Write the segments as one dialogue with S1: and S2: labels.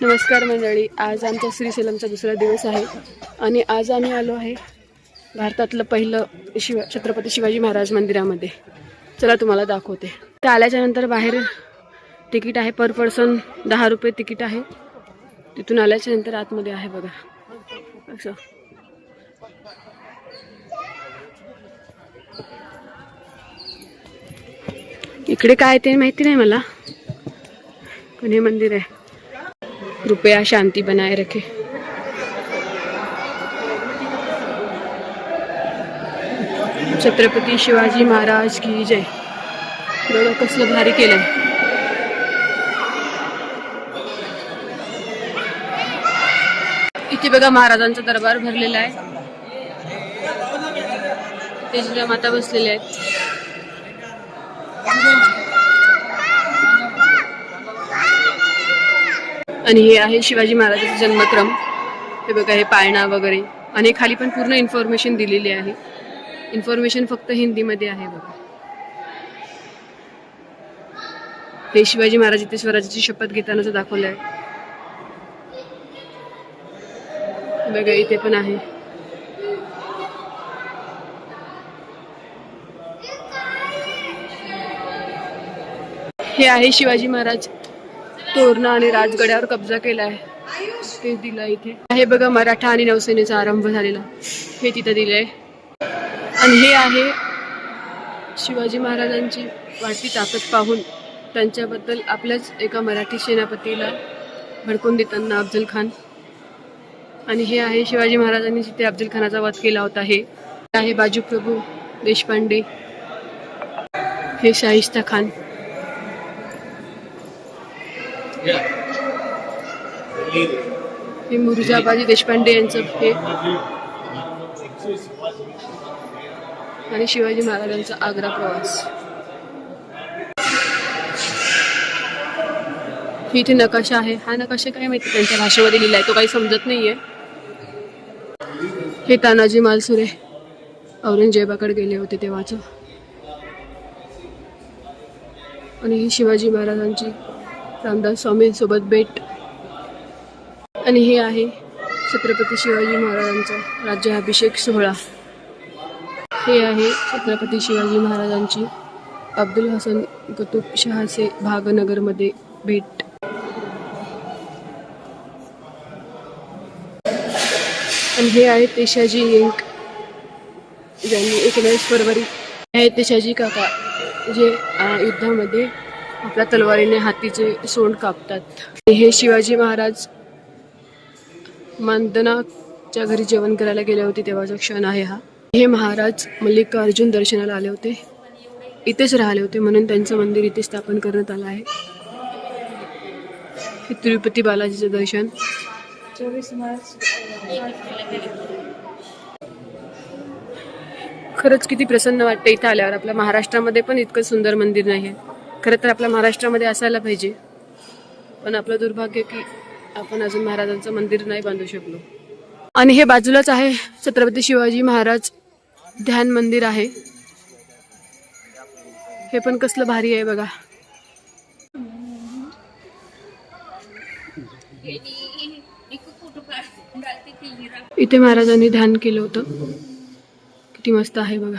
S1: नमस्कार मंडळी आज आमचा श्रीशैलमचा दुसरा दिवस आहे आणि आज आम्ही आलो आहे भारतातलं पहिलं शिव छत्रपती शिवाजी महाराज मंदिरामध्ये. चला तुम्हाला दाखवते. तर आल्याच्यानंतर बाहेर तिकीट आहे पर पर्सन दहा रुपये तिकीट आहे. तिथून आल्याच्यानंतर आतमध्ये आहे बघा. असं. इकडे काय ते माहिती नाही मला. पण हे मंदिर आहे. कृपया शांती बनाए रखे। छत्रपती शिवाजी महाराज की जय। बघा कसलं भारी केलंय। इथे बघा महाराजांचा दरबार भरलेला आहे. ते माता बसलेल्या आहेत. आणि हे आहे शिवाजी महाराजांचा जन्मक्रम. हे बघा हे पाळणा वगैरे. आणि खाली पण पूर्ण इन्फॉर्मेशन दिलेली आहे. इन्फॉर्मेशन फक्त हिंदीमध्ये आहे बघा. हे शिवाजी महाराज इथे स्वराज्याची शपथ घेतानाच दाखवलं आहे बघा इथे पण आहे. हे आहे शिवाजी महाराज. तोरणा आणि राजगड्यावर कब्जा केला आहे ते दिलं इथे. हे बघा मराठा आणि नौसेनेचा आरंभ झालेला. हे तिथं दिलंय. आणि हे आहे शिवाजी महाराजांची वाढती ताकद पाहून त्यांच्याबद्दल आपल्याच एका मराठी सेनापतीला भडकून देताना अफजल खान. आणि हे आहे शिवाजी महाराजांनी जिथे अफजल खानाचा वध केला होता हे आहे बाजूप्रभू देशपांडे. हे शाहिस्ता खान. हे मुरुजाबाजी देशपांडे यांचं हे. आणि शिवाजी महाराजांचा आग्रा प्रवास. ही इथे नकाशा आहे. हा नकाशा काय माहिती त्यांच्या भाषेमध्ये लिहिला आहे तो काही समजत नाहीये. हे तानाजी मालसुरे औरंगजेबाकडे गेले होते तेव्हाच. आणि ही शिवाजी महाराजांची रामदास स्वामींसोबत भेट. आणि हे आहे छत्रपती शिवाजी महाराजांचा राज्याभिषेक सोहळा. हे आहे छत्रपती शिवाजी महाराजांची अब्दुल हसन कुतुब शहासे भागनगरमध्ये भेट. आणि हे आहे तेशाजी इंक ज्यांनी एकोणीस फरवरी हे तेशाजी काका जे युद्धामध्ये आपल्या तलवारीने हातीचे सोंड कापतात. हे शिवाजी महाराज मानदनाच्या घरी जेवण करायला गेले होते तेव्हाचा क्षण आहे हा. हे महाराज मल्लिकार्जुन दर्शनाला आले होते. इथेच राहिले होते म्हणून त्यांचं मंदिर इथे स्थापन करण्यात आलं आहे. हे तिरुपती बालाजीचं दर्शन. खरंच किती प्रसन्न वाटतं इथं आल्यावर. आपल्या महाराष्ट्रामध्ये पण इतकं सुंदर मंदिर नाही आहे खरं तर आपल्या महाराष्ट्रामध्ये असायला पाहिजे. पण आपलं दुर्भाग्य की आपण अजून महाराजांचं मंदिर नाही बांधू शकलो. आणि हे बाजूलाच आहे छत्रपती शिवाजी महाराज ध्यान मंदिर आहे. हे पण कसलं भारी आहे बघा. इथे महाराजांनी ध्यान केलं होतं. किती मस्त आहे बघा.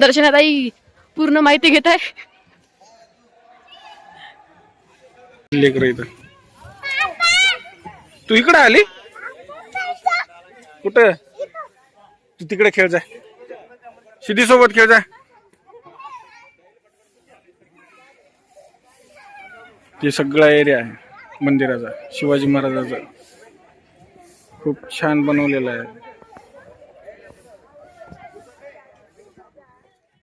S1: दर्शनाताई पूर्ण माहिती घेत आहे.
S2: लेकर इथं. तू इकडे आली? कुठं? तू तिकडे खेळ जा. सिद्धी सोबत खेळ जा. ते सगळा एरिया आहे मंदिराचा शिवाजी महाराजाचा. खूप छान बनवलेला आहे.